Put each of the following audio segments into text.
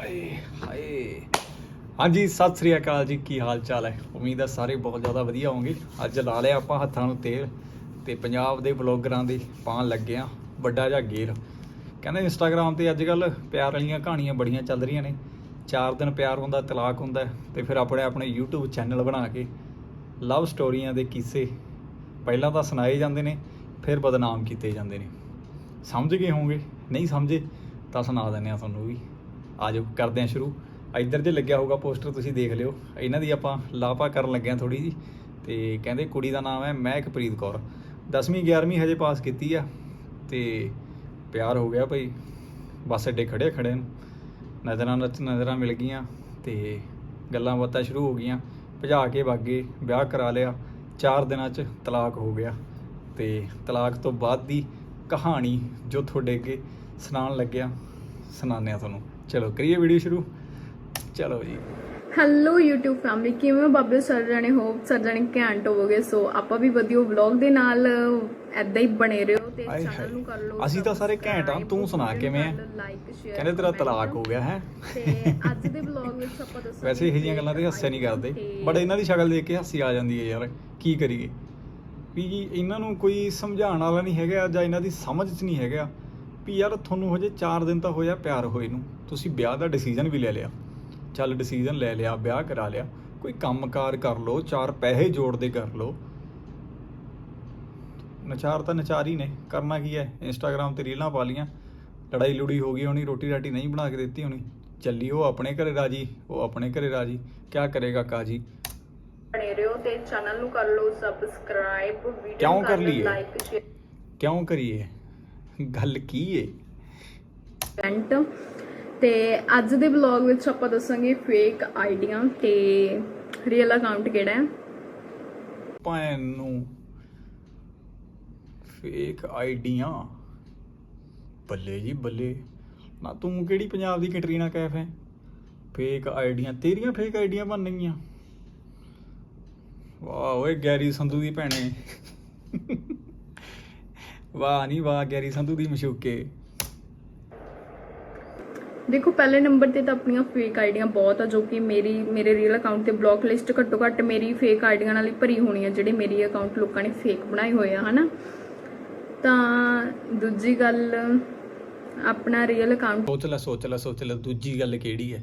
ਹਾਏ ਹਾਏ। ਹਾਂਜੀ ਸਤਿ ਸ੍ਰੀ ਅਕਾਲ ਜੀ ਕੀ ਹਾਲ ਚਾਲ ਹੈ? ਉਮੀਦ ਹੈ ਸਾਰੇ ਬਹੁਤ ਜ਼ਿਆਦਾ ਵਧੀਆ ਹੋਵੋਗੇ। ਅੱਜ ਲਾ ਲਿਆ ਆਪਾਂ ਹੱਥਾਂ ਨੂੰ ਤੇਲ ਤੇ ਪੰਜਾਬ ਦੇ ਵਲੌਗਰਾਂ ਦੇ ਪਾਣ ਲੱਗੇ ਆ ਵੱਡਾ ਜਿਹਾ ਗੇਰ। ਕਹਿੰਦੇ ਇੰਸਟਾਗ੍ਰam ਤੇ ਅੱਜ ਕੱਲ ਪਿਆਰ ਵਾਲੀਆਂ ਕਹਾਣੀਆਂ ਬੜੀਆਂ ਚੱਲ ਰਹੀਆਂ ਨੇ। ਚਾਰ ਦਿਨ ਪਿਆਰ ਹੁੰਦਾ ਤਲਾਕ ਹੁੰਦਾ ਹੈ, ਤੇ ਫਿਰ ਆਪਣੇ ਆਪਣੇ YouTube ਚੈਨਲ ਬਣਾ ਕੇ ਲਵ ਸਟੋਰੀਆਂ ਦੇ ਕੀਸੇ ਪਹਿਲਾਂ ਤਾਂ ਸੁਣਾਏ ਜਾਂਦੇ ਨੇ ਫਿਰ ਬਦਨਾਮ ਕੀਤੇ ਜਾਂਦੇ ਨੇ। ਸਮਝ ਗਏ ਹੋਵੋਗੇ? ਨਹੀਂ ਸਮਝੇ ਤਾਂ ਸੁਣਾ ਦਿੰਦੇ ਆ ਤੁਹਾਨੂੰ ਵੀ। ਆਜੋ ਕਰਦੇ ਆ ਸ਼ੁਰੂ। ਇੱਧਰ ਜੇ ਲੱਗਿਆ ਹੋਊਗਾ ਪੋਸਟਰ, ਤੁਸੀਂ ਦੇਖ ਲਿਓ। ਇਹਨਾਂ ਦੀ ਆਪਾਂ ਲਾਪਾ ਕਰਨ ਲੱਗੇ ਆ ਥੋੜੀ ਜੀ ਤੇ ਕਹਿੰਦੇ ਕੁੜੀ ਦਾ ਨਾਮ ਹੈ ਮਹਿਕਪ੍ਰੀਤ ਕੌਰ। 10ਵੀਂ 11ਵੀਂ ਹਜੇ ਪਾਸ ਕੀਤੀ ਆ। ਤੇ ਪਿਆਰ ਹੋ ਗਿਆ ਭਾਈ ਬੱਸ ਅੱਡੇ ਖੜੇ ਖੜੇ ਨੂੰ। ਨਜ਼ਰਾਂ ਨਚ ਨਜ਼ਰਾਂ ਮਿਲ ਗਈਆਂ ਤੇ ਗੱਲਾਂ ਬਾਤਾਂ ਸ਼ੁਰੂ ਹੋ ਗਈਆਂ। ਭਜਾ ਕੇ ਵਾਗੇ ਵਿਆਹ ਕਰਾ ਲਿਆ। 4 ਦਿਨਾਂ 'ਚ ਤਲਾਕ ਹੋ ਗਿਆ। ਤੇ ਤਲਾਕ ਤੋਂ ਬਾਅਦ ਦੀ ਕਹਾਣੀ ਜੋ ਤੁਹਾਡੇ ਅੱਗੇ ਸੁਣਾਉਣ ਲੱਗਿਆ, ਸੁਣਾਉਂਦੇ ਆ ਤੁਹਾਨੂੰ। ਚਲੋ ਕਰੀਏ ਵੀਡੀਓ ਸ਼ੁਰੂ। ਚਲੋ ਜੀ। ਹੈਲੋ YouTube ਫੈਮਿਲੀ ਕਿਵੇਂ ਹੋ ਬਾਬੇ? ਸਰ ਜਾਣੇ ਹੋ ਸਰ ਜਾਣੇ ਘੈਂਟ ਹੋਵੋਗੇ ਸੋ ਆਪਾਂ ਵੀ ਵਧੀਆ ਵਲੌਗ ਦੇ ਨਾਲ ਐਦਾਂ ਹੀ ਬਣੇ ਰਹੋ ਤੇ ਚੈਨਲ ਨੂੰ ਕਰ ਲਓ। ਅਸੀਂ ਤਾਂ ਸਾਰੇ ਘੈਂਟ ਆਂ, ਤੂੰ ਸੁਣਾ ਕਿਵੇਂ ਆ? ਕਹਿੰਦੇ ਤੇਰਾ ਤਲਾਕ ਹੋ ਗਿਆ ਹੈ? ਤੇ ਅੱਜ ਦੇ ਵਲੌਗ ਵਿੱਚ ਆਪਾਂ ਦੱਸਾਂਗੇ ਵੈਸੇ ਇਹੋ ਜਿਹੀਆਂ ਗੱਲਾਂ ਤੇ ਹਾਸੇ ਨਹੀਂ ਕਰਦੇ ਬਟ ਇਹਨਾਂ ਦੀ ਸ਼ਕਲ ਦੇਖ ਕੇ ਹਾਸੀ ਆ ਜਾਂਦੀ ਹੈ ਯਾਰ ਕੀ ਕਰੀਏ? ਵੀ ਜੀ ਇਹਨਾਂ ਨੂੰ ਕੋਈ ਸਮਝਾਉਣ ਵਾਲਾ ਨਹੀਂ ਹੈਗਾ ਜਾਂ ਇਹਨਾਂ ਦੀ ਸਮਝ 'ਚ ਨਹੀਂ ਹੈਗਾ ਵੀ ਯਾਰ ਤੁਹਾਨੂੰ ਹਜੇ 4 ਦਿਨ ਤਾਂ ਹੋਇਆ ਪਿਆਰ ਹੋਏ ਨੂੰ। ਤੁਸੀਂ ਵਿਆਹ ਦਾ ਡਿਸੀਜਨ ਵੀ ਲੈ ਲਿਆ। ਚੱਲ ਡਿਸੀਜਨ ਲੈ ਲਿਆ ਵਿਆਹ ਕਰਾ ਲਿਆ। ਕੋਈ ਕੰਮਕਾਰ ਕਰ ਲਓ ਚਾਰ ਪੈਸੇ ਜੋੜਦੇ ਕਰ ਲਓ। ਨਚਾਰ ਤਾਂ ਨਚਾਰ ਹੀ ਨੇ ਕਰਨਾ ਕੀ ਹੈ? ਇੰਸਟਾਗ੍ਰam ਤੇ ਰੀਲਾਂ ਪਾ ਲੀਆਂ ਲੜਾਈ ਲੁੜੀ ਹੋ ਗਈ ਹੋਣੀ ਰੋਟੀ ਰਾਟੀ ਨਹੀਂ ਬਣਾ ਕੇ ਦਿੱਤੀ ਹੋਣੀ। ਚੱਲੀ ਉਹ ਆਪਣੇ ਘਰੇ ਰਾਜੀ ਉਹ ਆਪਣੇ ਘਰੇ ਰਾਜੀ। ਕਿਆ ਕਰੇਗਾ ਕਾਜੀ? ਬਣੇ ਰਹੋ ਤੇ ਚੈਨਲ ਨੂੰ ਕਰ ਲਓ ਸਬਸਕ੍ਰਾਈਬ ਵੀਡੀਓ ਕਿਉਂ ਕਰ ਲਈਏ? ਲਾਈਕ ਸ਼ੇਅਰ ਕਿਉਂ ਕਰੀਏ? ਗੱਲ ਕੀ ਏ? ਕਮੈਂਟ ਤੇ ਅੱਜ ਦੇ ਵਲੌਗ ਵਿੱਚ ਆਪਾਂ ਦੱਸਾਂਗੇ ਫੇਕ ਆਈਡੀਆਂ ਤੇ ਰੀਅਲ ਅਕਾਊਂਟ ਕਿਹੜਾ ਹੈ। ਭੈਣ ਨੂੰ ਫੇਕ ਆਈਡੀਆਂ। ਬੱਲੇ ਜੀ ਬੱਲੇ। ਨਾ ਤੂੰ ਕਿਹੜੀ ਪੰਜਾਬ ਦੀ ਕੈਟਰੀਨਾ ਕੈਫ ਹੈ? ਫੇਕ ਆਈਡੀਆਂ। ਤੇਰੀਆਂ ਫੇਕ ਆਈਡੀਆਂ ਬਣ ਗਈਆਂ। ਵਾਹ ਓਏ ਗੈਰੀ ਸੰਧੂ ਦੀ ਭੈਣੇ। ਵਾਹ ਨਹੀਂ ਵਾਹ ਗੈਰੀ ਸੰਧੂ ਦੀ ਮਸ਼ੂਕੇ। ਦੇਖੋ, ਪਹਿਲੇ ਨੰਬਰ ਤੇ ਤਾਂ ਆਪਣੀਆਂ ਫੇਕ ਆਈਡੀਆਂ ਬਹੁਤ ਆ, ਜੋ ਕਿ ਮੇਰੀ, ਮੇਰੇ ਰੀਅਲ ਅਕਾਊਂਟ ਤੇ ਬਲੌਕ ਲਿਸਟ ਘੱਟੋ ਘੱਟ ਮੇਰੀ ਫੇਕ ਆਈਡੀਆਂ ਨਾਲ ਹੀ ਭਰੀ ਹੋਣੀ ਆ, ਜਿਹੜੇ ਮੇਰੀ ਅਕਾਊਂਟ ਲੋਕਾਂ ਨੇ ਫੇਕ ਬਣਾਏ ਹੋਏ ਆ, ਹਨਾ? ਤਾਂ ਦੂਜੀ ਗੱਲ, ਆਪਣਾ ਰੀਅਲ ਅਕਾਊਂਟ ਸੋਚ ਲੈ ਸੋਚ ਲੈ ਸੋਚ ਲੈ, ਦੂਜੀ ਗੱਲ ਕਿਹੜੀ ਹੈ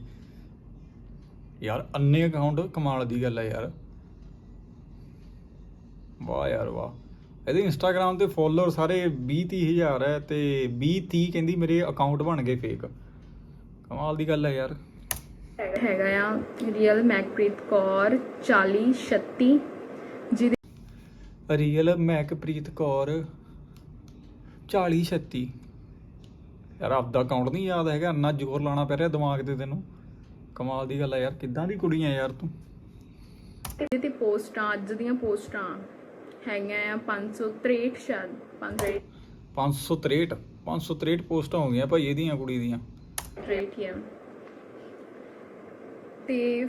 ਯਾਰ, ਅੰਨੇ ਅਕਾਊਂਟ ਕਮਾਲ ਦੀ ਗੱਲ ਹੈ ਯਾਰ। ਵਾਹ ਯਾਰ, ਵਾਹ। ਇਹਦੇ ਇੰਸਟਾਗ੍ਰam ਤੇ ਫੋਲੋਅਰ ਸਾਰੇ 20 30 ਹਜ਼ਾਰ ਹੈ ਤੇ 20 30 ਕਹਿੰਦੀ ਮੇਰੇ ਅਕਾਊਂਟ ਬਣ ਗਏ ਫੇਕ ਕਮਾਲ ਦੀ ਗੱਲ ਹੈ ਯਾਰ। ਹੈਗਾ ਆ ਰੀਅਲ ਮੈਕਪ੍ਰੀਤ ਕੌਰ 40 36 ਜਿਹਦੇ ਰੀਅਲ ਮੈਕਪ੍ਰੀਤ ਕੌਰ 40 36 ਯਾਰ ਆਪਦਾ ਅਕਾਊਂਟ ਨਹੀਂ ਯਾਦ ਹੈਗਾ ਇੰਨਾ ਜ਼ੋਰ ਲਾਣਾ ਪੈ ਰਿਹਾ ਦਿਮਾਗ ਤੇ ਤੈਨੂੰ। ਕਮਾਲ ਦੀ ਗੱਲ ਹੈ ਯਾਰ ਕਿੱਦਾਂ ਦੀ ਕੁੜੀ ਹੈ ਯਾਰ ਤੂੰ? ਇਹਦੇ ਤੇ ਪੋਸਟਾਂ ਅੱਜ ਦੀਆਂ ਪੋਸਟਾਂ ਹੈਗੀਆਂ ਆ 563 ਸ਼ਾਇਦ 563 563 563 ਪੋਸਟਾਂ ਹੋ ਗਈਆਂ ਭਾਈ ਇਹਦੀਆਂ ਕੁੜੀ ਦੀਆਂ। ਰੇਟ ਹੀ ਆ। ਤੇ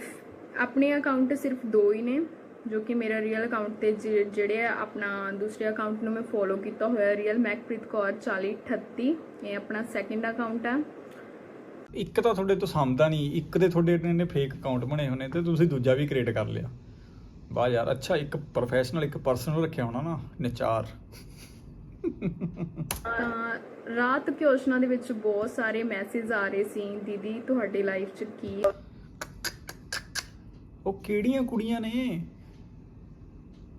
ਆਪਣੇ ਅਕਾਊਂਟ ਸਿਰਫ ਦੋ ਹੀ ਨੇ, ਜੋ ਕਿ ਮੇਰਾ ਰੀਅਲ ਅਕਾਊਂਟ ਤੇ ਜਿਹੜੇ ਆਪਣਾ ਦੂਸਰੇ ਅਕਾਊਂਟ ਨੂੰ ਮੈਂ ਫੋਲੋ ਕੀਤਾ ਹੋਇਆ ਰੀਅਲ ਮੈਕਪ੍ਰੀਤ ਕੌਰ 4038 ਇਹ ਆਪਣਾ ਸੈਕਿੰਡ ਅਕਾਊਂਟ ਆ। ਇੱਕ ਤਾਂ ਤੁਹਾਡੇ ਤੋਂ ਸਮਝਦਾ ਨਹੀਂ, ਇੱਕ ਦੇ ਤੁਹਾਡੇ ਨੇ ਫੇਕ ਅਕਾਊਂਟ ਬਣੇ ਹੋਣੇ ਤੇ ਤੁਸੀਂ ਦੂਜਾ ਵੀ ਕ੍ਰੀਏਟ ਕਰ ਲਿਆ। ਵਾਹ ਯਾਰ, ਅੱਛਾ, ਇੱਕ ਪ੍ਰੋਫੈਸ਼ਨਲ ਇੱਕ ਪਰਸਨਲ ਰੱਖਿਆ ਹੋਣਾ ਨਾ, ਨਚਾਰ। ਤਾਂ ਰਾਤ ਕਿਉਸ਼ਨਾ ਦੇ ਵਿੱਚ ਬਹੁਤ ਸਾਰੇ ਮੈਸੇਜ ਆ ਰਹੇ ਸੀ। ਦੀਦੀ, ਤੁਹਾਡੀ ਲਾਈਫ 'ਚ ਕੀ ਉਹ ਕਿਹੜੀਆਂ ਕੁੜੀਆਂ ਨੇ?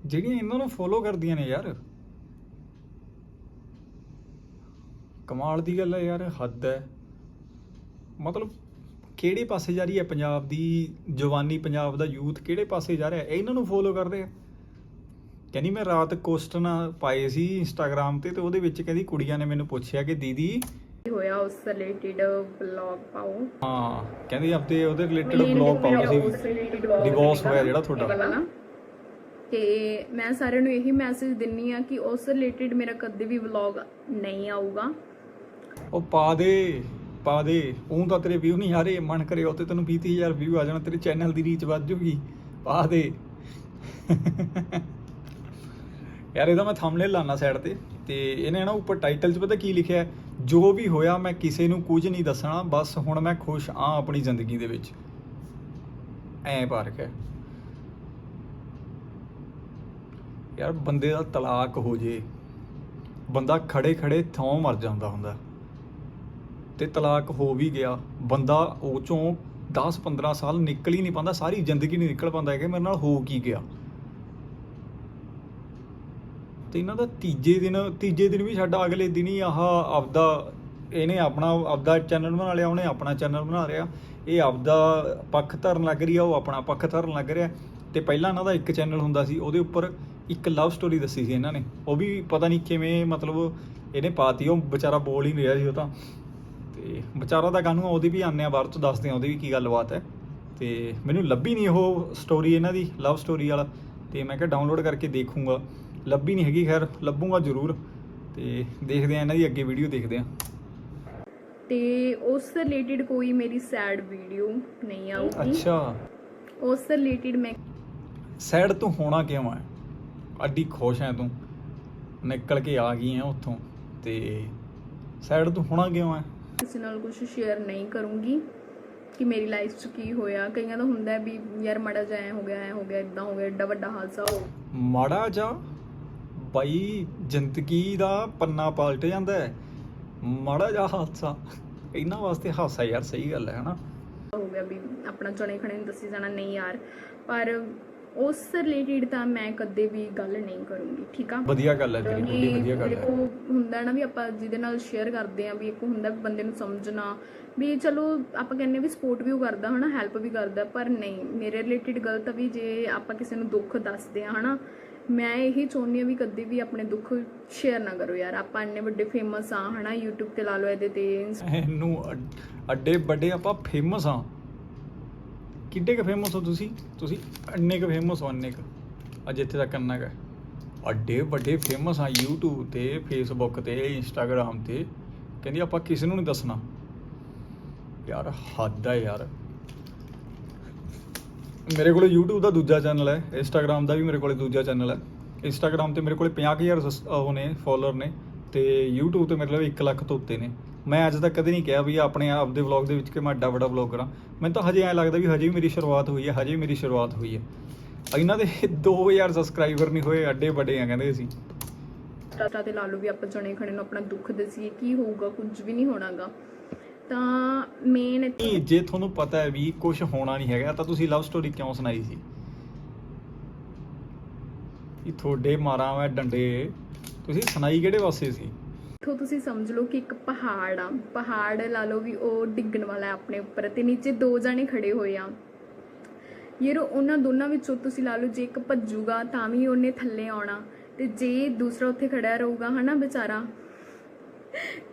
ਜਿਹੜੀਆਂ ਇਹਨਾਂ ਨੂੰ ਫੋਲੋ ਕਰਦੀਆਂ ਨੇ ਯਾਰ। ਕਮਾਲ ਦੀ ਗੱਲ ਹੈ ਯਾਰ, ਹੱਦ ਹੈ ਮਤਲਬ ਕਿਹੜੇ ਪਾਸੇ ਜਾ ਰਹੀ ਹੈ ਪੰਜਾਬ ਦੀ ਜਵਾਨੀ, ਪੰਜਾਬ ਦਾ ਯੂਥ ਕਿਹੜੇ ਪਾਸੇ ਜਾ ਰਿਹਾ? ਇਹਨਾਂ ਨੂੰ ਫੋਲੋ ਕਰ ਰਿਹਾ ਕਹਿੰਦੀ ਮੈਂ ਰਾਤ ਕੁਐਸਚਨ ਪਾਏ ਸੀ ਇੰਸਟਾਗ੍ਰam ਤੇ ਤੇ ਉਹਦੇ ਵਿੱਚ ਕਹਿੰਦੀ ਕੁੜੀਆਂ ਨੇ ਮੈਨੂੰ ਪੁੱਛਿਆ ਕਿ ਦੀਦੀ ਹੋਇਆ ਉਸ ਰਿਲੇਟਡ ਵਲੌਗ ਪਾਓ? ਹਾਂ ਕਹਿੰਦੀ ਆਪਦੇ ਉਹਦੇ ਰਿਲੇਟਡ ਬਲੌਗ ਪਾਓ ਸੀ Divorce ਹੋਇਆ ਜਿਹੜਾ ਤੁਹਾਡਾ। ਤੇ ਮੈਂ ਸਾਰਿਆਂ ਨੂੰ ਇਹੀ ਮੈਸੇਜ ਦਿੰਨੀ ਆ ਕਿ ਉਸ ਰਿਲੇਟਡ ਮੇਰਾ ਕਦੇ ਵੀ ਵਲੌਗ ਨਹੀਂ ਆਊਗਾ। ਉਹ ਪਾ ਦੇ ਪਾ ਦੇ। ਉਹ ਤਾਂ ਤੇਰੇ ਵਿਊ ਨਹੀਂ ਆ ਰਹੇ ਮਨ ਕਰੇ ਉਹ ਤੇ ਤੈਨੂੰ 20000 ਵਿਊ ਆ ਜਾਣਾ ਤੇਰੇ ਚੈਨਲ ਦੀ ਰੀਚ ਵੱਧ ਜੂਗੀ। ਪਾ ਦੇ। ਯਾਰ, ਇਹਦਾ ਮੈਂ ਥੰਬਨੇਲ ਲਾਣਾ ਸਾਈਡ ਤੇ ਤੇ ਇਹਨੇ ਨਾ ਉੱਪਰ ਟਾਈਟਲ 'ਚ ਪਤਾ ਕੀ ਲਿਖਿਆ ਜੋ ਵੀ ਹੋਇਆ, ਮੈਂ ਕਿਸੇ ਨੂੰ ਕੁਝ ਨਹੀਂ ਦੱਸਣਾ, ਬਸ ਹੁਣ ਮੈਂ ਖੁਸ਼ ਆ ਆਪਣੀ ਜ਼ਿੰਦਗੀ ਦੇ ਵਿੱਚ। ਐ ਫ਼ਰਕ ਹੈ। ਯਾਰ, ਬੰਦੇ ਦਾ ਤਲਾਕ ਹੋ ਜੇ। ਬੰਦਾ ਖੜੇ ਖੜੇ ਥਾਂ ਮਰ ਜਾਂਦਾ ਹੁੰਦਾ। ਤੇ ਤਲਾਕ ਹੋ ਵੀ ਗਿਆ। ਬੰਦਾ ਉਹ ਚੋਂ 10 15 ਸਾਲ ਨਿਕਲ ਹੀ ਨਹੀਂ ਪਾਉਂਦਾ, ਸਾਰੀ ਜ਼ਿੰਦਗੀ ਨਹੀਂ ਨਿਕਲ ਪਾਉਂਦਾ ਹੈਗਾ, ਮੇਰੇ ਨਾਲ ਹੋ ਕੀ ਗਿਆ? ਤੇ ਇਹਨਾਂ ਦਾ ਤੀਜੇ ਦਿਨ ਤੀਜੇ ਦਿਨ ਵੀ ਸਾਡਾ ਅਗਲੇ ਦਿਨ ਹੀ ਆਹ ਆਪਦਾ, ਇਹਨੇ ਆਪਣਾ, ਆਪਦਾ ਚੈਨਲ ਬਣਾ ਲਿਆ, ਉਹਨੇ ਆਪਣਾ ਚੈਨਲ ਬਣਾ ਲਿਆ। ਇਹ ਆਪਦਾ ਪੱਖ ਧਰਨ ਲੱਗ ਰਹੀ ਆ, ਉਹ ਆਪਣਾ ਪੱਖ ਧਰਨ ਲੱਗ ਰਿਹਾ। ਤੇ ਪਹਿਲਾਂ ਇਹਨਾਂ ਦਾ ਇੱਕ ਚੈਨਲ ਹੁੰਦਾ ਸੀ, ਉਹਦੇ ਉੱਪਰ ਇੱਕ ਲਵ ਸਟੋਰੀ ਦੱਸੀ ਸੀ ਇਹਨਾਂ ਨੇ। ਉਹ ਵੀ ਪਤਾ ਨਹੀਂ ਕਿਵੇਂ, ਮਤਲਬ ਇਹਨੇ ਪਾਤੀ, ਉਹ ਵਿਚਾਰਾ ਬੋਲ ਹੀ ਨਹੀਂ ਰਿਹਾ ਸੀ ਉਹ ਤਾਂ। ਤੇ ਵਿਚਾਰਾ ਦਾ ਕਾਨੂੰ ਉਹਦੀ ਵੀ ਆਨੇ ਆ, ਬਾਅਦ ਚ ਦੱਸਦੇ ਆ ਉਹਦੀ ਵੀ ਕੀ ਗੱਲਬਾਤ ਹੈ। ਤੇ ਮੈਨੂੰ ਲੱਭੀ ਨਹੀਂ ਉਹ ਸਟੋਰੀ ਇਹਨਾਂ ਦੀ ਲਵ ਸਟੋਰੀ ਵਾਲਾ। ਤੇ ਮੈਂ ਕਿਹਾ ਡਾਊਨਲੋਡ ਕਰਕੇ ਦੇਖੂੰਗਾ। ਲੱਭੀ ਨਹੀਂ ਹੈਗੀ ਖੈਰ ਲੱਭੂੰਗਾ ਜ਼ਰੂਰ ਤੇ ਦੇਖਦੇ ਆ ਇਹਨਾਂ ਦੀ ਅੱਗੇ ਵੀਡੀਓ ਦੇਖਦੇ ਆ ਤੇ ਉਸ ਰਿਲੇਟਡ ਕੋਈ ਮੇਰੀ ਸੈਡ ਵੀਡੀਓ ਨਹੀਂ ਆਊਗੀ। ਅੱਛਾ। ਉਸ ਰਿਲੇਟਡ ਮੈਂ ਸੈਡ ਤੂੰ ਹੋਣਾ ਕਿਉਂ ਹੈ ਅੱਡੀ ਖੁਸ਼ ਹੈ ਤੂੰ। ਨਿਕਲ ਕੇ ਆ ਗਈ ਹੈ ਉੱਥੋਂ ਤੇ ਸੈਡ ਤੂੰ ਹੋਣਾ ਕਿਉਂ ਹੈ ਕਿਸੇ ਨਾਲ ਕੁਝ ਸ਼ੇਅਰ ਨਹੀਂ ਕਰੂੰਗੀ ਕਿ ਮੇਰੀ ਲਾਈਫ 'ਚ ਕੀ ਹੋਇਆ। ਕਈਆਂ ਦਾ ਹੁੰਦਾ ਵੀ ਯਾਰ ਮੜਾ ਜਾ ਐ ਹੋ ਗਿਆ ਐ ਹੋ ਗਿਆ ਇਦਾਂ ਹੋ ਗਿਆ ਏਡਾ ਵੱਡਾ ਹਾਦਸਾ ਹੋ ਮਾੜਾ ਜਾ? ਬਾਈ ਜ਼ਿੰਦਗੀ ਦਾ ਪੰਨਾ ਪਲਟ ਜਾਂਦਾ ਹੈ। ਮਾੜਾ ਜਾ ਹਾਦਸਾ। ਇਹਨਾਂ ਵਾਸਤੇ ਹਾਸਾ ਯਾਰ ਸਹੀ ਗੱਲ ਹੈ ਹਨਾ? ਹੋ ਗਿਆ ਵੀ ਆਪਣਾ ਚਣੇ ਖਣੇ ਨੂੰ ਦੱਸੀ ਜਾਣਾ ਨਹੀਂ ਯਾਰ। ਪਰ ਉਸ ਰਿਲੇਟਡ ਤਾਂ ਮੈਂ ਕਦੇ ਵੀ ਗੱਲ ਨਹੀਂ ਕਰੂੰਗੀ ਠੀਕ ਆ? ਵਧੀਆ ਗੱਲ ਹੈ ਤੇਰੀ ਬੜੀ ਵਧੀਆ ਗੱਲ ਹੈ। ਹੁੰਦਾ ਨਾ ਵੀ ਆਪਾਂ ਜਿਹਦੇ ਨਾਲ ਸ਼ੇਅਰ ਕਰਦੇ ਆ ਵੀ ਇੱਕ ਹੁੰਦਾ ਬੰਦੇ ਨੂੰ ਸਮਝਣਾ ਵੀ ਚਲੋ ਆਪਾਂ ਕਹਿੰਨੇ ਵੀ ਸਪੋਰਟ ਵੀ ਉਹ ਕਰਦਾ ਹਨਾ ਹੈਲਪ ਵੀ ਕਰਦਾ ਪਰ ਨਹੀਂ ਮੇਰੇ ਰਿਲੇਟਡ ਗਲਤ ਵੀ ਜੇ ਆਪਾਂ ਕਿਸੇ ਨੂੰ ਦੁੱਖ ਦੱਸਦੇ ਆ ਹਨਾ ਮੈਂ ਇਹੀ ਚਾਹੁੰਦੀ ਆ ਵੀ ਕਦੇ ਵੀ ਆਪਣੇ ਦੁੱਖ ਸ਼ੇਅਰ ਨਾ ਕਰੋ ਯਾਰ। ਆਪਾਂ ਇੰਨੇ ਵੱਡੇ ਫੇਮਸ ਆ ਹਨਾ? YouTube ਤੇ ਲਾ ਲਓ ਇਹਦੇ ਤੇ ਇਹਨੂੰ ਅੱਡੇ ਵੱਡੇ ਆਪਾਂ ਫੇਮਸ ਆ ਕਿੱਡੇ ਕ ਫੇਮਸ ਹੋ ਤੁਸੀਂ? ਤੁਸੀਂ ਇੰਨੇ ਕ ਫੇਮਸ ਹੋ, ਇੰਨੇ ਕ। ਅੱਜ ਇੱਥੇ ਤੱਕ ਇੰਨਾ ਕ ਅੱਡੇ ਵੱਡੇ ਫੇਮਸ ਆ YouTube ਤੇ, Facebook ਤੇ, Instagram ਤੇ। ਕਹਿੰਦੀ ਆਪਾਂ ਕਿਸੇ ਨੂੰ ਨਹੀਂ ਦੱਸਣਾ। ਯਾਰ, ਹੱਦ ਆ ਯਾਰ। ਮੇਰੇ ਕੋਲੇ YouTube ਦਾ ਦੂਜਾ ਚੈਨਲ ਹੈ, Instagram ਦਾ ਵੀ ਮੇਰੇ ਕੋਲੇ ਦੂਜਾ ਚੈਨਲ ਹੈ। Instagram ਤੇ ਮੇਰੇ ਕੋਲੇ 50000 ਉਹ ਨੇ ਫਾਲੋਅਰ ਨੇ ਤੇ YouTube ਤੇ ਮੇਰੇ 1 ਲੱਖ ਤੋਂ ਉੱਤੇ ਨੇ। ਮੈਂ ਅੱਜ ਤੱਕ ਕਦੇ ਨਹੀਂ ਕਿਹਾ ਵੀ ਆਪਣੇ ਆਪ ਦੇ ਵਲੌਗ ਦੇ ਵਿੱਚ ਕਿ ਮੈਂ ਐਡਾ ਵੱਡਾ ਵਲੌਗ ਕਰਾਂ। ਮੈਨੂੰ ਤਾਂ ਹਜੇ ਐ ਲੱਗਦਾ ਵੀ ਹਜੇ ਵੀ ਮੇਰੀ ਸ਼ੁਰੂਆਤ ਹੋਈ ਹੈ, ਹਜੇ ਵੀ ਮੇਰੀ ਸ਼ੁਰੂਆਤ ਹੋਈ ਹੈ। ਇਹਨਾਂ ਦੇ 2000 ਸਬਸਕ੍ਰਾਈਬਰ ਨਹੀਂ ਹੋਏ ਐਡੇ ਵੱਡੇ ਆ ਕਹਿੰਦੇ ਅਸੀਂ। ਟਾਟਾ ਤੇ ਲਾ ਵੀ ਆਪਾਂ ਜਣੇ ਖਣੇ ਨੂੰ ਆਪਣਾ ਦੁੱਖ ਦਸੀਏ, ਕੀ ਹੋਊਗਾ, ਕੁਝ ਵੀ ਨਹੀਂ ਹੋਣਾਗਾ। ਤਾਂ ਮੇਨ ਨਹੀਂ ਜੇ ਤੁਹਾਨੂੰ ਪਤਾ ਹੈ ਵੀ ਕੁਝ ਹੋਣਾ ਨਹੀਂ ਹੈਗਾ ਤਾਂ ਤੁਸੀਂ ਲਵ ਸਟੋਰੀ ਕਿਉਂ ਸੁਣਾਈ ਸੀ? ਇਹ ਤੁਹਾਡੇ ਮਾਰਾਂ ਮੈਂ ਡੰਡੇ ਤੁਸੀਂ ਸੁਣਾਈ ਕਿਹੜੇ ਪਾਸੇ ਸੀ? ਇੱਥੋਂ ਤੁਸੀਂ ਸਮਝ ਲਓ ਕਿ ਇੱਕ ਪਹਾੜ ਆ। ਪਹਾੜ ਲਾ ਲਓ ਵੀ ਉਹ ਡਿੱਗਣ ਵਾਲਾ ਹੈ ਆਪਣੇ ਉੱਪਰ ਤੇ ਨੀਚੇ ਦੋ ਜਾਣੇ ਖੜੇ ਹੋਏ ਆ। ਯਾਰ ਉਹਨਾਂ ਦੋਨਾਂ ਵਿੱਚੋਂ ਤੁਸੀਂ ਲਾ ਲਓ ਜੇ ਇੱਕ ਭੱਜੂਗਾ ਤਾਂ ਵੀ ਉਹਨੇ ਥੱਲੇ ਆਉਣਾ। ਤੇ ਜੇ ਦੂਸਰਾ ਉੱਥੇ ਖੜਾ ਰਹੂਗਾ ਹਨਾ ਵਿਚਾਰਾ?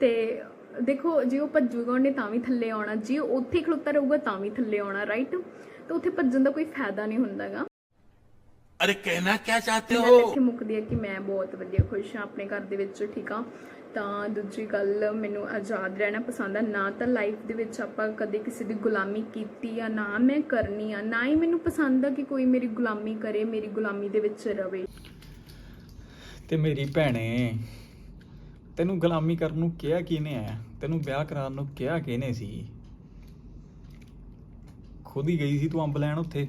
ਤੇ ਦੇਖੋ ਜੇ ਉਹ ਭੱਜੂਗਾ ਉਹਨੇ ਤਾਂ ਵੀ ਥੱਲੇ ਆਉਣਾ। ਜੇ ਉੱਥੇ ਖਲੋਤਾ ਰਹੂਗਾ ਤਾਂ ਵੀ ਥੱਲੇ ਆਉਣਾ ਰਾਈਟ ਤਾਂ ਉੱਥੇ ਭੱਜਣ ਦਾ ਕੋਈ ਫਾਇਦਾ ਨਹੀਂ ਹੁੰਦਾਗਾ। ਅਰੇ ਕਹਿਣਾ ਕੀ ਚਾਹਤੇ ਹੋ? ਇੱਥੇ ਮੁੱਕਦੀ ਹੈ ਕਿ ਮੈਂ ਬਹੁਤ ਵਧੀਆ ਖੁਸ਼ ਹਾਂ ਆਪਣੇ ਘਰ ਦੇ ਵਿੱਚ ਠੀਕ ਆ? ਤਾਂ ਦੂਜੀ ਗੱਲ ਮੈਨੂੰ ਆਜ਼ਾਦ ਰਹਿਣਾ ਪਸੰਦ ਆ। ਨਾ ਤਾਂ ਲਾਈਫ ਦੇ ਵਿੱਚ ਆਪਾਂ ਕਦੇ ਕਿਸੇ ਦੀ ਗੁਲਾਮੀ ਕੀਤੀ ਆ ਨਾ ਮੈਂ ਕਰਨੀ ਆ ਨਾ ਹੀ ਮੈਨੂੰ ਪਸੰਦ ਆ ਕਿ ਕੋਈ ਮੇਰੀ ਗੁਲਾਮੀ ਕਰੇ ਮੇਰੀ ਗੁਲਾਮੀ ਦੇ ਵਿੱਚ ਰਵੇ। ਤੇ ਮੇਰੀ ਭੈਣੇ ਤੈਨੂੰ ਗੁਲਾਮੀ ਕਰਨ ਨੂੰ ਕਿਹਾ ਕਿਹਨੇ ਆ ਤੈਨੂੰ ਵਿਆਹ ਕਰਾਉਣ ਨੂੰ ਕਿਹਾ ਕਿਹਨੇ ਸੀ? ਖੁਦ ਹੀ ਗਈ ਸੀ ਤੂੰ ਅੰਬ ਲੈਣ ਉੱਥੇ।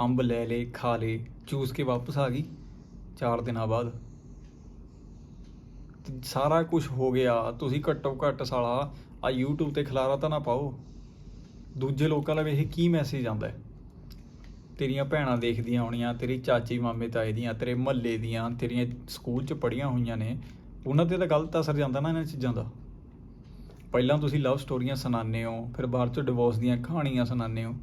ਅੰਬ ਲੈ ਲੇ ਖਾ ਲੇ ਚੂਸ ਕੇ ਵਾਪਸ ਆ ਗਈ 4 ਦਿਨਾਂ ਬਾਅਦ। ਸਾਰਾ ਕੁਝ ਹੋ ਗਿਆ। ਤੁਸੀਂ ਘੱਟੋ ਘੱਟ ਸਾਲਾ ਆ YouTube ਤੇ ਖਲਾਰਾ ਤਾਂ ਨਾ ਪਾਓ। ਦੂਜੇ ਲੋਕਾਂ ਲਈ ਇਹ ਕੀ ਮੈਸੇਜ ਆਉਂਦਾ ਹੈ? ਤੇਰੀਆਂ ਭੈਣਾਂ ਦੇਖਦੀਆਂ ਹੋਣੀਆਂ, ਤੇਰੀ ਚਾਚੀ ਮਾਮੇ ਤਾਏ ਦੀਆਂ, ਤੇਰੇ ਮਹੱਲੇ ਦੀਆਂ, ਤੇਰੀਆਂ ਸਕੂਲ 'ਚ ਪੜ੍ਹੀਆਂ ਹੋਈਆਂ ਨੇ। ਉਹਨਾਂ ਤੇ ਤਾਂ ਗਲਤ ਅਸਰ ਜਾਂਦਾ ਨਾ ਇਹਨਾਂ ਚੀਜ਼ਾਂ ਦਾ। ਪਹਿਲਾਂ ਤੁਸੀਂ ਲਵ ਸਟੋਰੀਆਂ ਸੁਣਾਉਂਦੇ ਹੋ ਫਿਰ ਬਾਅਦ 'ਚ ਡਿਵੋਰਸ ਦੀਆਂ ਕਹਾਣੀਆਂ ਸੁਣਾਉਂਦੇ ਹੋ।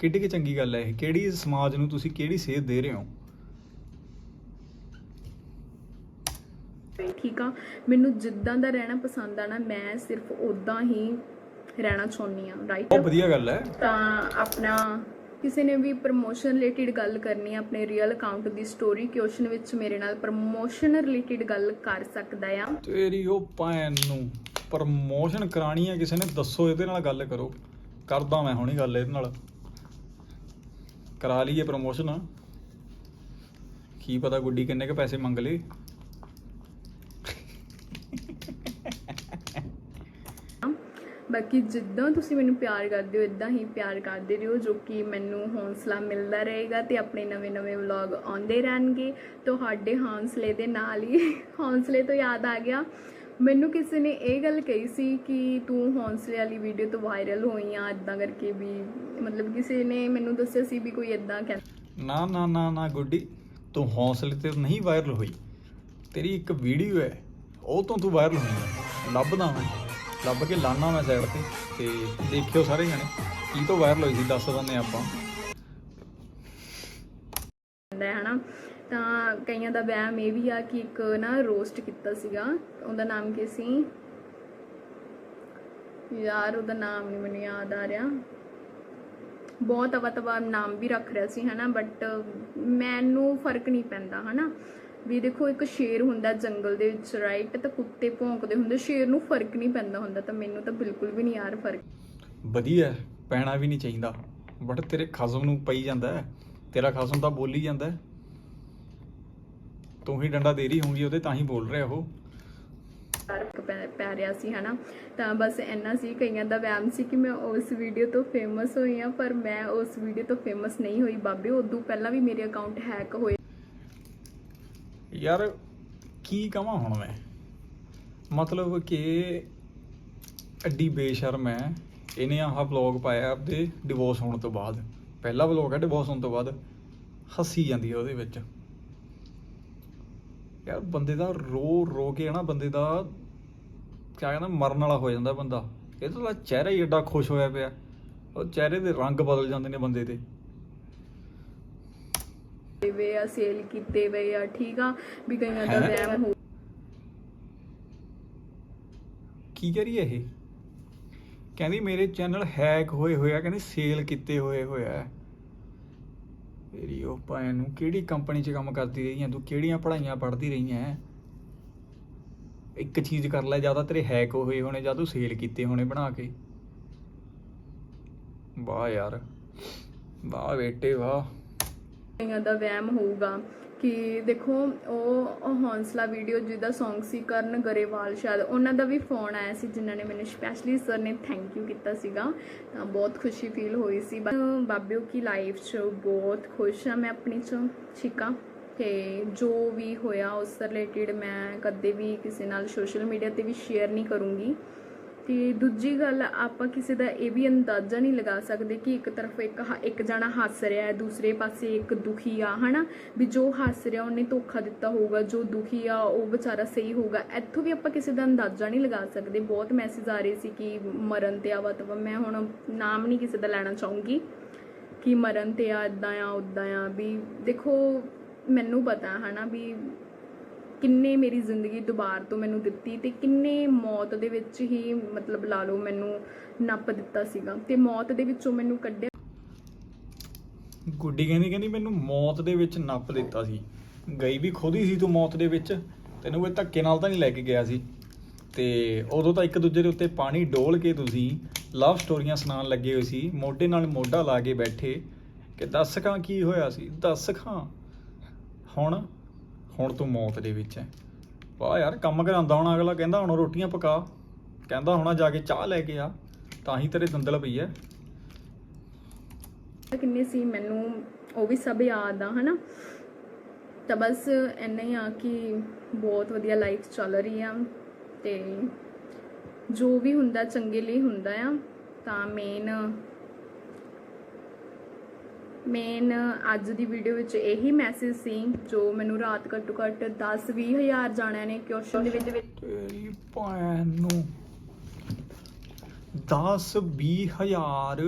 ਕਿੱਡੀ ਕਿ ਚੰਗੀ ਗੱਲ ਹੈ ਇਹ। ਕਿਹੜੀ ਸਮਾਜ ਨੂੰ ਤੁਸੀਂ ਕਿਹੜੀ ਸੇਧ ਦੇ ਰਹੇ ਹੋ? ਠੀਕ ਆ। ਮੈਨੂੰ ਜਿੱਦਾਂ ਦਾ ਰਹਿਣਾ ਪਸੰਦ ਆ ਨਾ ਮੈਂ ਸਿਰਫ ਉਦਾਂ ਹੀ ਰਹਿਣਾ ਚਾਹੁੰਦੀ ਆ ਰਾਈਟ ਬਹੁਤ ਵਧੀਆ ਗੱਲ ਹੈ। ਤਾਂ ਆਪਣਾ ਕਿਸੇ ਨੇ ਵੀ ਪ੍ਰਮੋਸ਼ਨ ਰਿਲੇਟਡ ਗੱਲ ਕਰਨੀ ਹੈ ਆਪਣੇ ਰੀਅਲ ਅਕਾਊਂਟ ਦੀ ਸਟੋਰੀ ਕੁਐਸਚਨ ਵਿੱਚ ਮੇਰੇ ਨਾਲ ਪ੍ਰਮੋਸ਼ਨ ਰਿਲੇਟਡ ਗੱਲ ਕਰ ਸਕਦਾ ਆ। ਤੇਰੀ ਉਹ ਭੈਣ ਨੂੰ ਪ੍ਰਮੋਸ਼ਨ ਕਰਾਣੀ ਹੈ ਕਿਸੇ ਨੇ ਦੱਸੋ ਇਹਦੇ ਨਾਲ ਗੱਲ ਕਰੋ। ਕਰਦਾ ਮੈਂ ਹੁਣੀ ਗੱਲ ਇਹਦੇ ਨਾਲ। ਕਰਾ ਲਈਏ ਪ੍ਰਮੋਸ਼ਨ ਕੀ ਪਤਾ ਗੁੱਡੀ ਕਿੰਨੇ ਕ ਪੈਸੇ ਮੰਗ ਲੇ। ਬਾਕੀ ਜਿੱਦਾਂ ਤੁਸੀਂ ਮੈਨੂੰ ਪਿਆਰ ਕਰਦੇ ਹੋ ਇਦਾਂ ਹੀ ਪਿਆਰ ਕਰਦੇ ਰਹੋ, ਜੋ ਕਿ ਮੈਨੂੰ ਹੌਸਲਾ ਮਿਲਦਾ ਰਹੇਗਾ ਤੇ ਆਪਣੇ ਨਵੇਂ-ਨਵੇਂ ਵਲੌਗ ਆਉਂਦੇ ਰਹਿਣਗੇ। ਤੁਹਾਡੇ ਹੌਸਲੇ ਦੇ ਨਾਲ ਹੀ ਹੌਸਲੇ ਤੋਂ ਯਾਦ ਆ ਗਿਆ। ਮੈਨੂੰ ਕਿਸੇ ਨੇ ਇਹ ਗੱਲ ਕਹੀ ਸੀ ਕਿ ਤੂੰ ਹੌਸਲੇ ਵਾਲੀ ਵੀਡੀਓ ਤੋਂ ਵਾਇਰਲ ਹੋਈ ਆ ਇਦਾਂ ਕਰਕੇ ਵੀ ਮਤਲਬ ਕਿਸੇ ਨੇ ਮੈਨੂੰ ਦੱਸਿਆ ਸੀ ਵੀ ਕੋਈ ਇਦਾਂ ਕਹਿੰਦਾ ਨਾ ਨਾ ਨਾ ਨਾ ਗੁੱਡੀ, ਤੂੰ ਹੌਸਲੇ ਤੇ ਨਹੀਂ ਵਾਇਰਲ ਹੋਈ। ਤੇਰੀ ਇੱਕ ਵੀਡੀਓ ਹੈ, ਉਹ ਤੋਂ ਤੂੰ ਵਾਇਰਲ ਹੋਈ ਲੱਭਦਾ ਮੈਂ। ਲੱਭ ਕੇ ਲਾਣਾ ਮੈਂ ਸਾਈਡ ਤੇ ਤੇ ਦੇਖਿਓ ਸਾਰੇ ਜਣੇ, ਕੀ ਤੋਂ ਵਾਇਰਲ ਹੋਈ ਸੀ, ਦੱਸ ਦਿੰਦੇ ਆਪਾਂ। ਹੈ ਹਨਾ ਤਾਂ ਕਈਆਂ ਦਾ ਵਹਿਮ ਇਹ ਵੀ ਆ ਕਿ ਇੱਕ ਨਾ ਰੋਸਟ ਕੀਤਾ ਸੀਗਾ, ਉਹਦਾ ਨਾਮ ਕੀ ਸੀ? ਯਾਰ, ਉਹਦਾ ਨਾਮ ਨਹੀਂ ਮੈਨੂੰ ਯਾਦ ਆ ਰਿਹਾ। ਬਹੁਤ ਅਵਾ ਤਵਾ ਨਾਮ ਵੀ ਰੱਖ ਰਿਹਾ ਸੀ, ਹਨਾ ਬਟ ਮੈਨੂੰ ਫ਼ਰਕ ਨਹੀਂ ਪੈਂਦਾ, ਹਨਾ। ਵੀ ਦੇਖੋ ਇੱਕ ਸ਼ੇਰ ਹੁੰਦਾ ਜੰਗਲ ਦੇ ਵਿੱਚ ਰਾਈਟ ਤਾਂ ਕੁੱਤੇ ਭੌਂਕਦੇ ਹੁੰਦੇ ਸ਼ੇਰ ਨੂੰ ਫ਼ਰਕ ਨਹੀਂ ਪੈਂਦਾ ਹੁੰਦਾ ਤਾਂ ਮੈਨੂੰ ਤਾਂ ਬਿਲਕੁਲ ਵੀ ਨਹੀਂ ਯਾਰ ਫ਼ਰਕ। ਵਧੀਆ ਹੈ, ਪੈਣਾ ਵੀ ਨਹੀਂ ਚਾਹੀਦਾ। ਬਟ ਤੇਰੇ ਖਸਮ ਨੂੰ ਪਈ ਜਾਂਦਾ ਹੈ ਤੇਰਾ ਖਸਮ ਤਾਂ ਬੋਲੀ ਜਾਂਦਾ ਹੈ। ਤੂੰ ਹੀ ਡੰਡਾ ਦੇ ਰਹੀ ਹੋਊਗੀ ਉਹਦੇ ਤਾਂ ਹੀ ਬੋਲ ਰਿਹਾ ਉਹ। ਫ਼ਰਕ ਪੈ ਪੈ ਰਿਹਾ ਸੀ ਹਨਾ? ਤਾਂ ਬਸ ਇੰਨਾ ਸੀ ਕਈਆਂ ਦਾ ਵਹਿਮ ਸੀ ਕਿ ਮੈਂ ਉਸ ਵੀਡੀਓ ਤੋਂ ਫੇਮਸ ਹੋਈ ਆ ਪਰ ਮੈਂ ਉਸ ਵੀਡੀਓ ਤੋਂ ਫੇਮਸ ਨਹੀਂ ਹੋਈ। ਬਾਬੇ ਉਦੋਂ ਪਹਿਲਾਂ ਵੀ ਮੇਰੇ ਅਕਾਊਂਟ ਹੈਕ ਹੋਏ ਯਾਰ ਕੀ ਕਹਾਂ ਹੁਣ ਮੈਂ? ਮਤਲਬ ਕਿ ਐਡੀ ਬੇਸ਼ਰਮ ਹੈ ਇਹਨੇ ਆਹ ਵਲੌਗ ਪਾਇਆ ਆਪਦੇ ਡਿਵੋਰਸ ਹੋਣ ਤੋਂ ਬਾਅਦ। ਪਹਿਲਾ ਵਲੌਗ ਹੈ ਡਿਵੋਰਸ ਹੋਣ ਤੋਂ ਬਾਅਦ। ਹੱਸੀ ਜਾਂਦੀ ਹੈ ਉਹਦੇ ਵਿੱਚ। ਯਾਰ ਬੰਦੇ ਦਾ ਰੋ ਰੋ ਕੇ ਨਾ ਬੰਦੇ ਦਾ ਕਿਆ ਕਹਿੰਦਾ, ਮਰਨ ਵਾਲਾ ਹੋ ਜਾਂਦਾ ਬੰਦਾ। ਇਹ ਤਾਂ ਚਿਹਰਾ ਹੀ ਏਡਾ ਖੁਸ਼ ਹੋਇਆ ਪਿਆ। ਉਹ ਚਿਹਰੇ ਦੇ ਰੰਗ ਬਦਲ ਜਾਂਦੇ ਨੇ ਬੰਦੇ ਦੇ। ਵੇ ਆ ਸੇਲ ਕੀਤੇ ਵੇ ਆ ਠੀਕ ਆ? ਵੀ ਕਈਆਂ ਦਾ ਹੈਂ? ਵਹਿਮ ਹੋ ਕੀ ਕਰੀ ਇਹ? ਕਹਿੰਦੀ ਮੇਰੇ ਚੈਨਲ ਹੈਕ ਹੋਏ ਹੋਏ ਆ ਕਹਿੰਦੀ ਸੇਲ ਕੀਤੇ ਹੋਏ ਹੋਏ ਆ। ਤੇਰੀ ਉਹ ਭੈਣ ਨੂੰ ਕਿਹੜੀ ਕੰਪਨੀ 'ਚ ਕੰਮ ਕਰਦੀ ਰਹੀ ਆ? ਤੂੰ ਕਿਹੜੀਆਂ ਪੜ੍ਹਾਈਆਂ ਪੜ੍ਹਦੀ ਰਹੀ ਐ ਇੱਕ ਚੀਜ਼ ਕਰ ਲੈ ਜ਼ਿਆਦਾ ਤੇਰੇ ਹੈਕ ਹੋਏ ਹੋਣੇ ਜਾਂ ਤੂੰ ਸੇਲ ਕੀਤੇ ਹੋਣੇ ਬਣਾ ਕੇ। ਵਾਹ ਯਾਰ ਵਾਹ ਬੇਟੇ ਵਾਹ। ਕਈਆਂ ਦਾ ਵਹਿਮ ਹੋਊਗਾ ਕਿ ਦੇਖੋ, ਉਹ ਹੌਂਸਲਾ ਵੀਡੀਓ ਜਿਹਦਾ Song ਸੀ ਕਰਨ ਗਰੇਵਾਲ ਸ਼ਾਇਦ, ਉਹਨਾਂ ਦਾ ਵੀ ਫੋਨ ਆਇਆ ਸੀ ਜਿਨ੍ਹਾਂ ਨੇ ਮੈਨੂੰ ਸਪੈਸ਼ਲੀ ਸਰ ਨੇ ਥੈਂਕ ਯੂ ਕੀਤਾ ਸੀਗਾ। ਤਾਂ ਬਹੁਤ ਖੁਸ਼ੀ ਫੀਲ ਹੋਈ ਸੀ। ਬਾ- ਬਾਬਿਓ ਕੀ ਲਾਈਫ 'ਚ, ਬਹੁਤ ਖੁਸ਼ ਹਾਂ ਮੈਂ ਆਪਣੀ 'ਚ, ਠੀਕ ਆ? ਤੇ ਜੋ ਵੀ ਹੋਇਆ ਉਸ ਰਿਲੇਟਡ ਮੈਂ ਕਦੇ ਵੀ ਕਿਸੇ ਨਾਲ ਸੋਸ਼ਲ ਮੀਡੀਆ ਤੇ ਵੀ ਸ਼ੇਅਰ ਨਹੀਂ ਕਰੂੰਗੀ। ਤੇ ਦੂਜੀ ਗੱਲ, ਆਪਾਂ ਕਿਸੇ ਦਾ ਇਹ ਵੀ ਅੰਦਾਜ਼ਾ ਨਹੀਂ ਲਗਾ ਸਕਦੇ ਕਿ ਇੱਕ ਤਰਫ ਇੱਕ ਹ- ਇੱਕ ਜਣਾ ਹੱਸ ਰਿਹਾ ਹੈ, ਦੂਸਰੇ ਪਾਸੇ ਇੱਕ ਦੁਖੀ ਆ, ਹਨਾ? ਵੀ ਜੋ ਹੱਸ ਰਿਹਾ, ਉਹਨੇ ਧੋਖਾ ਦਿੱਤਾ ਹੋਊਗਾ, ਜੋ ਦੁਖੀ ਆ, ਉਹ ਵਿਚਾਰਾ ਸਹੀ ਹੋਊਗਾ। ਇੱਥੋਂ ਵੀ ਆਪਾਂ ਕਿਸੇ ਦਾ ਅੰਦਾਜ਼ਾ ਨਹੀਂ ਲਗਾ ਸਕਦੇ। ਬਹੁਤ ਮੈਸੇਜ ਆ ਰਹੇ ਸੀ ਕਿ ਮਰਨ ਤੇ ਆਵਾ ਤਵਾ। ਮੈਂ ਹੁਣ ਨਾਮ ਨਹੀਂ ਕਿਸੇ ਦਾ ਲੈਣਾ ਚਾਹੂੰਗੀ ਕਿ ਮਰਨ ਤੇ ਆ, ਇਦਾਂ ਆ, ਉਦਾਂ ਆ। ਵੀ ਦੇਖੋ, ਮੈਨੂੰ ਪਤਾ, ਹਨਾ? ਵੀ ਕਿੰਨੇ ਮੇਰੀ ਜ਼ਿੰਦਗੀ ਦੁਬਾਰ ਤੋਂ ਮੈਨੂੰ ਦਿੱਤੀ ਤੇ ਕਿੰਨੇ ਮੌਤ ਦੇ ਵਿੱਚ ਹੀ ਮਤਲਬ ਲਾ ਲਓ ਮੈਨੂੰ ਨੱਪ ਦਿੱਤਾ ਸੀਗਾ ਤੇ ਮੌਤ ਦੇ ਵਿੱਚੋਂ ਮੈਨੂੰ ਕੱਢਿਆ। ਗੁੱਡੀ ਕਹਿੰਦੀ ਕਹਿੰਦੀ ਮੈਨੂੰ ਮੌਤ ਦੇ ਵਿੱਚ ਨੱਪ ਦਿੱਤਾ ਸੀ। ਗਈ ਵੀ ਖੁਦ ਹੀ ਸੀ ਤੂੰ ਮੌਤ ਦੇ ਵਿੱਚ, ਤੈਨੂੰ ਕੋਈ ਧੱਕੇ ਨਾਲ ਤਾਂ ਨਹੀਂ ਲੈ ਕੇ ਗਿਆ ਸੀ। ਤੇ ਉਦੋਂ ਤਾਂ ਇੱਕ ਦੂਜੇ ਦੇ ਉੱਤੇ ਪਾਣੀ ਡੋਲ ਕੇ ਤੁਸੀਂ ਲਵ ਸਟੋਰੀਆਂ ਸੁਣਾਉਣ ਲੱਗੇ ਹੋਏ ਸੀ। ਮੋਢੇ ਨਾਲ ਮੋਢਾ ਲਾ ਕੇ ਬੈਠੇ ਕਿ ਦੱਸ ਖਾਂ ਕੀ ਹੋਇਆ ਸੀ? ਦੱਸ ਖਾਂ ਹੁਣ ਹੁਣ ਤੂੰ ਮੌਤ ਦੇ ਵਿੱਚ ਹੈ। ਵਾਹ ਯਾਰ, ਕੰਮ ਕਰਾਂਦਾ ਹੁਣ, ਅਗਲਾ ਕਹਿੰਦਾ ਹੁਣ ਰੋਟੀਆਂ ਪਕਾ। ਕਹਿੰਦਾ ਹੁਣ ਜਾ ਕੇ ਚਾਹ ਲੈ ਕੇ ਆ, ਤਾਂ ਹੀ ਤੇਰੇ ਦੰਦਲ ਪਈ ਹੈ ਕਿੰਨੇ ਸੀ ਮੈਨੂੰ ਉਹ ਵੀ ਸਭ ਯਾਦ ਆ, ਹਨਾ? ਤਾਂ ਬਸ ਇੰਨਾ ਹੀ ਆ ਕਿ ਬਹੁਤ ਵਧੀਆ ਲਾਈਫ ਚੱਲ ਰਹੀ ਆ ਤੇ ਜੋ ਵੀ ਹੁੰਦਾ ਚੰਗੇ ਲਈ ਹੁੰਦਾ ਆ, ਤਾਂ ਮੇਨ ਮੇਨ ਅੱਜ ਦੀ ਵੀਡੀਓ ਵਿੱਚ ਇਹੀ ਮੈਸੇਜ ਸੀ, ਜੋ ਮੈਨੂੰ ਰਾਤ ਘੱਟੋ ਘੱਟ 10 20 ਹਜ਼ਾਰ ਜਾਣਿਆਂ ਨੇ ਕੁਐਸਚਨ ਦੇ ਵਿੱਚ ਤੇਰੀ ਭੈਣ ਨੂੰ 10 20 ਹਜ਼ਾਰ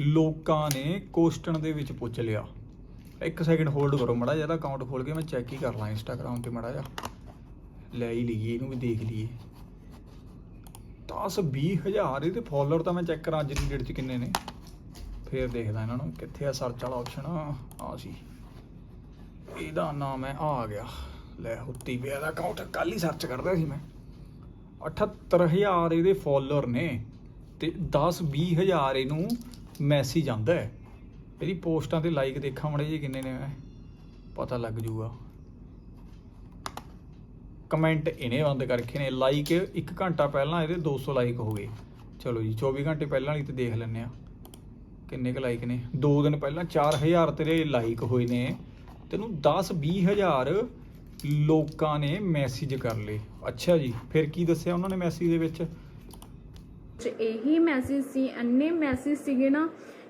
ਲੋਕਾਂ ਨੇ ਕੋਸਟਨ ਦੇ ਵਿੱਚ ਪੁੱਛ ਲਿਆ। ਇੱਕ ਸੈਕਿੰਡ ਹੋਲਡ ਕਰੋ ਮੜਾ ਜਿਹਾ ਅਕਾਊਂਟ ਖੋਲ ਕੇ ਮੈਂ ਚੈੱਕ ਹੀ ਕਰ ਲਾਂ ਇੰਸਟਾਗ੍ਰam ਤੇ ਮੜਾ ਜਿਹਾ। ਲੈ ਹੀ ਲਈਏ, ਇਹਨੂੰ ਵੀ ਦੇਖ ਲਈਏ। 10 20 ਹਜ਼ਾਰ, ਇਹਦੇ ਫਾਲੋਅਰ ਤਾਂ ਮੈਂ ਚੈੱਕ ਕਰਾਂ ਅੱਜ ਦੀ ਡੇਟ 'ਚ ਕਿੰਨੇ ਨੇ। ਫੇਰ ਦੇਖਦਾ ਇਹਨਾਂ ਨੂੰ ਕਿੱਥੇ ਆ ਸਰਚ ਵਾਲਾ ਆਪਸ਼ਨ ਆ ਸੀ। ਇਹਦਾ ਨਾਮ ਹੈ, ਆ ਗਿਆ। ਲੈ, ਹੁੱਤੀ ਪਿਆ ਦਾ ਅਕਾਊਂਟ ਕੱਲ ਹੀ ਸਰਚ ਕਰਦਾ ਸੀ ਮੈਂ। 78000 ਇਹਦੇ ਫੋਲੋਅਰ ਨੇ ਤੇ 10 20000 ਇਹਨੂੰ ਮੈਸੇਜ ਆਂਦਾ ਹੈ। ਇਹਦੀ ਪੋਸਟਾਂ ਤੇ ਲਾਈਕ ਦੇਖਾਂ ਮੜੇ ਜੀ ਕਿੰਨੇ ਨੇ ਪਤਾ ਲੱਗ ਜੂਗਾ ਕਮੈਂਟ ਇਹਨੇ ਬੰਦ ਕਰਕੇ ਨੇ। ਲਾਈਕ 1 ਘੰਟਾ ਪਹਿਲਾਂ ਇਹਦੇ 200 ਲਾਈਕ ਹੋ ਗਏ। ਚਲੋ ਜੀ 24 ਘੰਟੇ ਪਹਿਲਾਂ ਵਾਲੀ ਤੇ ਦੇਖ ਲੈਂਦੇ ਆ ਕਿੰਨੇ ਕੁ ਲਾਈਕ ਨੇ? 2 ਦਿਨ ਪਹਿਲਾਂ 4000 ਤੇਰੇ ਲਾਈਕ ਹੋਏ ਨੇ। ਤੈਨੂੰ 10 20000 ਲੋਕਾਂ ਨੇ ਮੈਸੇਜ ਕਰ ਲਏ। ਅੱਛਾ ਜੀ ਫਿਰ ਕੀ ਦੱਸਿਆ ਉਹਨਾਂ ਨੇ ਮੈਸੇਜ ਦੇ ਵਿੱਚ? ਇਹੀ ਮੈਸੇਜ ਸੀ ਅੰਨੇ ਮੈਸੇਜ ਸੀਗੇ ਨਾ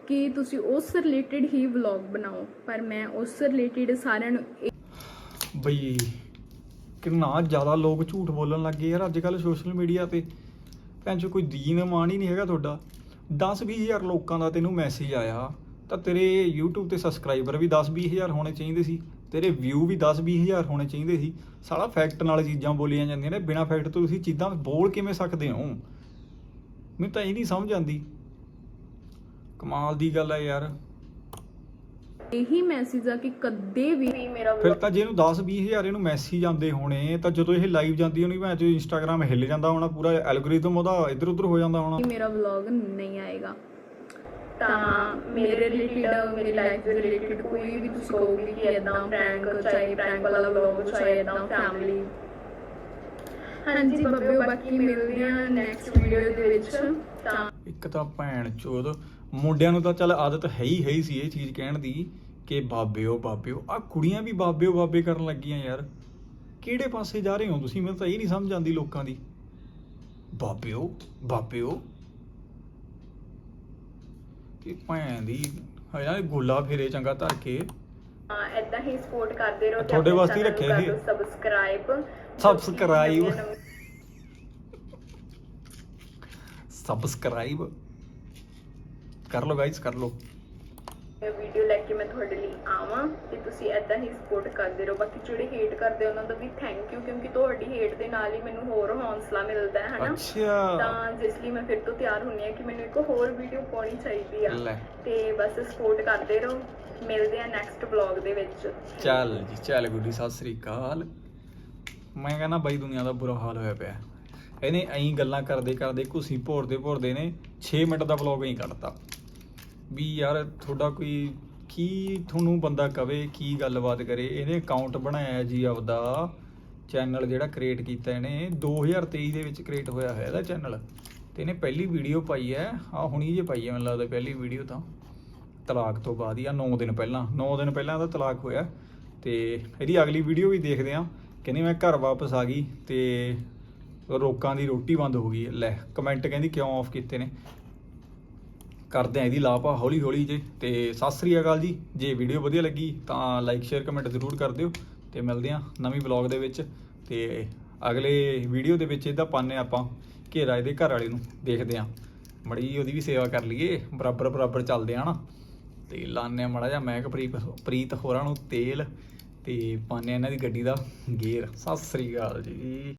ਕਿ ਤੁਸੀਂ ਉਸ ਰਿਲੇਟਡ ਹੀ ਵਲੌਗ ਬਣਾਓ ਪਰ ਮੈਂ ਉਸ ਰਿਲੇਟਡ ਸਾਰਿਆਂ ਨੂੰ ਬਈ ਕਿੰਨਾ ਜ਼ਿਆਦਾ ਲੋਕ ਝੂਠ ਬੋਲਣ ਲੱਗ ਗਏ ਯਾਰ ਅੱਜ ਕੱਲ ਸੋਸ਼ਲ ਮੀਡੀਆ ਤੇ। ਭੈਣ ਕੋਈ ਦੀਨ ਮਾਨ ਹੀ ਨਹੀਂ ਹੈਗਾ ਤੁਹਾਡਾ। 10-20000 ਲੋਕਾਂ ਦਾ ਤੈਨੂੰ ਮੈਸੇਜ ਆਇਆ, ਤਾਂ ਤੇਰੇ YouTube ਤੇ ਸਬਸਕ੍ਰਾਈਬਰ ਵੀ 10-20000 ਹੋਣੇ ਚਾਹੀਦੇ ਸੀ, ਤੇਰੇ ਵਿਊ ਵੀ 10-20000 ਹੋਣੇ ਚਾਹੀਦੇ ਸੀ। ਸਾਲਾ ਫੈਕਟ ਨਾਲ ਚੀਜ਼ਾਂ ਬੋਲੀਆਂ ਜਾਂਦੀਆਂ ਨੇ, ਬਿਨਾਂ ਫੈਕਟ ਤੋਂ ਤੁਸੀਂ ਚੀਜ਼ਾਂ ਬੋਲ ਕਿਵੇਂ ਸਕਦੇ ਹੋ? ਮੈਨੂੰ ਤਾਂ ਇਹ ਨਹੀਂ ਸਮਝ ਆਉਂਦੀ। ਕਮਾਲ ਦੀ ਗੱਲ ਹੈ ਯਾਰ। ਇਹੀ ਮੈਸੇਜ ਆ ਕਿ ਕਦੇ ਵੀ ਮੇਰਾ ਫਿਰ ਤਾਂ ਜੇ ਇਹਨੂੰ 10 20000 ਇਹਨੂੰ ਮੈਸੇਜ ਆਉਂਦੇ ਹੋਣੇ ਤਾਂ ਜਦੋਂ ਇਹ ਲਾਈਵ ਜਾਂਦੀ ਹੋਣੀ ਮੈਂ ਜੋ ਇੰਸਟਾਗ੍ਰam ਹਿੱਲ ਜਾਂਦਾ ਹੋਣਾ ਪੂਰਾ ਐਲਗੋਰਿਦਮ ਉਹਦਾ ਇੱਧਰ ਉੱਧਰ ਹੋ ਜਾਂਦਾ ਹੋਣਾ। ਮੇਰਾ ਵਲੌਗ ਨਹੀਂ ਆਏਗਾ। ਤਾਂ ਮੇਰੇ ਰਿਲੇਟਡ ਮੇਰੀ ਲਾਈਫ ਦੇ ਰਿਲੇਟਡ ਕੋਈ ਵੀ ਤੁਸੀਂ ਕਹੋਗੇ ਕਿ ਇਦਾਂ ਪ੍ਰੈਂਕ ਚਾਹੇ ਪ੍ਰੈਂਕ ਵਾਲਾ ਵਲੌਗ ਚਾਹੇ ਇਦਾਂ ਫੈਮਿਲੀ ਹਾਂਜੀ ਬੱਬਿਓ ਬਾਕੀ ਮਿਲਦੇ ਆ ਨੈਕਸਟ ਵੀਡੀਓ ਦੇ ਵਿੱਚ। ਤਾਂ ਇੱਕ ਤਾਂ ਭੈਣ ਚੋਦ ਮੁੰਡਿਆਂ ਨੂੰ ਤਾਂ ਚੱਲ ਆਦਤ ਹੈ ਹੀ ਹੈ ਹੀ ਸੀ ਇਹ ਚੀਜ਼ ਕਹਿਣ ਦੀ। ਕਿ ਬਾਬਿਓ ਬਾਬਿਓ ਆ ਕੁੜੀਆਂ ਵੀ ਬਾਬਿਓ ਬਾਬੇ ਕਰਨ ਲੱਗੀਆਂ ਯਾਰ। ਕਿਹੜੇ ਪਾਸੇ ਜਾ ਰਹੇ ਹੋ ਤੁਸੀਂ? ਮੈਨੂੰ ਤਾਂ ਇਹ ਨਹੀਂ ਸਮਝ ਆਉਂਦੀ ਲੋਕਾਂ ਦੀ। ਬਾਬਿਓ ਬਾਬਿਓ। ਕਿ ਭੈਣ ਦੀ ਹਜਾ ਗੋਲਾ ਫੇਰੇ ਚੰਗਾ ਧਰ ਕੇ। ਇਦਾਂ ਹੀ ਸਪੋਰਟ ਕਰਦੇ ਰਹੋ ਤੁਹਾਡੇ ਵਾਸਤੇ ਰੱਖਿਆ ਇਹ। ਸਬਸਕ੍ਰਾਈਬ। ਸਬਸਕ੍ਰਾਈਬ ਕਰ ਲਓ ਗਾਇਸ ਕਰ ਲਓ। ਵੀਡੀਓ ਲੈ ਕੇ ਮੈਂ ਤੁਹਾਡੇ ਲਈ ਆਵਾਂ ਤੇ ਤੁਸੀਂ ਐਦਾਂ ਹੀ ਸਪੋਰਟ ਕਰਦੇ ਰਹੋ। ਬਾਕੀ ਜਿਹੜੇ ਹੇਟ ਕਰਦੇ ਉਹਨਾਂ ਦਾ ਵੀ ਥੈਂਕ ਯੂ ਕਿਉਂਕਿ ਤੁਹਾਡੀ ਹੇਟ ਦੇ ਨਾਲ ਹੀ ਮੈਨੂੰ ਹੋਰ ਹੌਸਲਾ ਮਿਲਦਾ ਹੈ ਹਨਾ? ਅੱਛਾ। ਤਾਂ ਜਿਸ ਲਈ ਮੈਂ ਫਿਰ ਤੋਂ ਤਿਆਰ ਹੁੰਨੀ ਆ ਕਿ ਮੈਨੂੰ ਇੱਕ ਹੋਰ ਵੀਡੀਓ ਪਾਉਣੀ ਚਾਹੀਦੀ ਆ। ਤੇ ਬਸ ਸਪੋਰਟ ਕਰਦੇ ਰਹੋ। ਮਿਲਦੇ ਆ ਨੈਕਸਟ ਵਲੌਗ ਦੇ ਵਿੱਚ। ਚੱਲ ਜੀ ਚੱਲ ਗੁੱਡੀ ਸਤਿ ਸ੍ਰੀ ਅਕਾਲ। ਮੈਂ ਕਹਿੰਦਾ ਬਾਈ ਦੁਨੀਆ ਦਾ ਬੁਰਾ ਹਾਲ ਹੋਇਆ ਪਿਆ। ਇਹਨੇ ਐਂ ਗੱਲਾਂ ਕਰਦੇ ਕਰਦੇ ਘੁੱਸੀ ਭੋਰਦੇ ਭੋਰਦੇ ਨੇ 6 ਮਿੰਟ ਦਾ ਵਲੌਗ ਹੀ ਕੱਢਤਾ। ਵੀ ਯਾਰ ਤੁਹਾਡਾ ਕੋਈ ਕੀ ਤੁਹਾਨੂੰ ਬੰਦਾ ਕਵੇ, ਕੀ ਗੱਲਬਾਤ ਕਰੇ, ਇਹਨੇ ਅਕਾਊਂਟ ਬਣਾਇਆ ਜੀ ਆਪਦਾ ਚੈਨਲ ਜਿਹੜਾ ਕ੍ਰੀਏਟ ਕੀਤਾ ਇਹਨੇ। 2023 ਦੇ ਵਿੱਚ ਕ੍ਰੀਏਟ ਹੋਇਆ ਹੋਇਆ ਇਹਦਾ ਚੈਨਲ ਤੇ ਇਹਨੇ ਪਹਿਲੀ ਵੀਡੀਓ ਪਾਈ ਹੈ। ਆ ਹੁਣੀ ਜੇ ਪਾਈ ਹੈ ਮੈਨੂੰ ਲੱਗਦਾ ਪਹਿਲੀ ਵੀਡੀਓ ਤਾਂ। ਤਲਾਕ ਤੋਂ ਬਾਅਦ ਹੀ ਆ 9 ਦਿਨ ਪਹਿਲਾਂ 9 ਦਿਨ ਪਹਿਲਾਂ ਇਹਦਾ ਤਲਾਕ ਹੋਇਆ। ਤੇ ਇਹਦੀ ਅਗਲੀ ਵੀਡੀਓ ਵੀ ਦੇਖਦੇ ਆ ਕਹਿੰਦੀ ਮੈਂ ਘਰ ਵਾਪਸ ਆ ਗਈ ਤੇ ਰੋਕਾਂ ਦੀ ਰੋਟੀ ਬੰਦ ਹੋ ਗਈ ਲੈ ਕਮੈਂਟ ਕਹਿੰਦੀ ਕਿਉਂ ਆਫ ਕੀਤੇ ਨੇ? ਕਰਦੇ ਆ ਇਹਦੀ ਲਾਪਾ ਹੌਲੀ ਹੌਲੀ ਜੇ। ਤੇ ਸਤਿ ਸ੍ਰੀ ਅਕਾਲ ਜੀ। ਜੇ ਵੀਡੀਓ ਵਧੀਆ ਲੱਗੀ ਤਾਂ ਲਾਈਕ ਸ਼ੇਅਰ ਕਮੈਂਟ ਜ਼ਰੂਰ ਕਰ ਦਿਓ। ਤੇ ਮਿਲਦੇ ਆ ਨਵੀਂ ਵਲੌਗ ਦੇ ਵਿੱਚ। ਤੇ ਅਗਲੇ ਵੀਡੀਓ ਦੇ ਵਿੱਚ ਇਹਦਾ ਪਾਣੇ ਆਪਾਂ ਘੇਰਾ ਇਹਦੇ ਘਰ ਵਾਲੇ ਨੂੰ। ਦੇਖਦੇ ਆ। ਮੜੀ ਉਹਦੀ ਵੀ ਸੇਵਾ ਕਰ ਲਈਏ। ਬਰਾਬਰ ਬਰਾਬਰ ਚੱਲਦੇ ਆ ਨਾ ਤੇ ਲਾਣੇ ਮੜਾ ਜਾ ਮੈਂ ਪ੍ਰੀਤ ਪ੍ਰੀਤ ਹੋਰਾਂ ਨੂੰ ਤੇਲ ਤੇ ਪਾਣੇ ਇਹਨਾਂ ਦੀ ਗੱਡੀ ਦਾ ਗੇਅਰ। ਸਤਿ ਸ੍ਰੀ ਅਕਾਲ ਜੀ।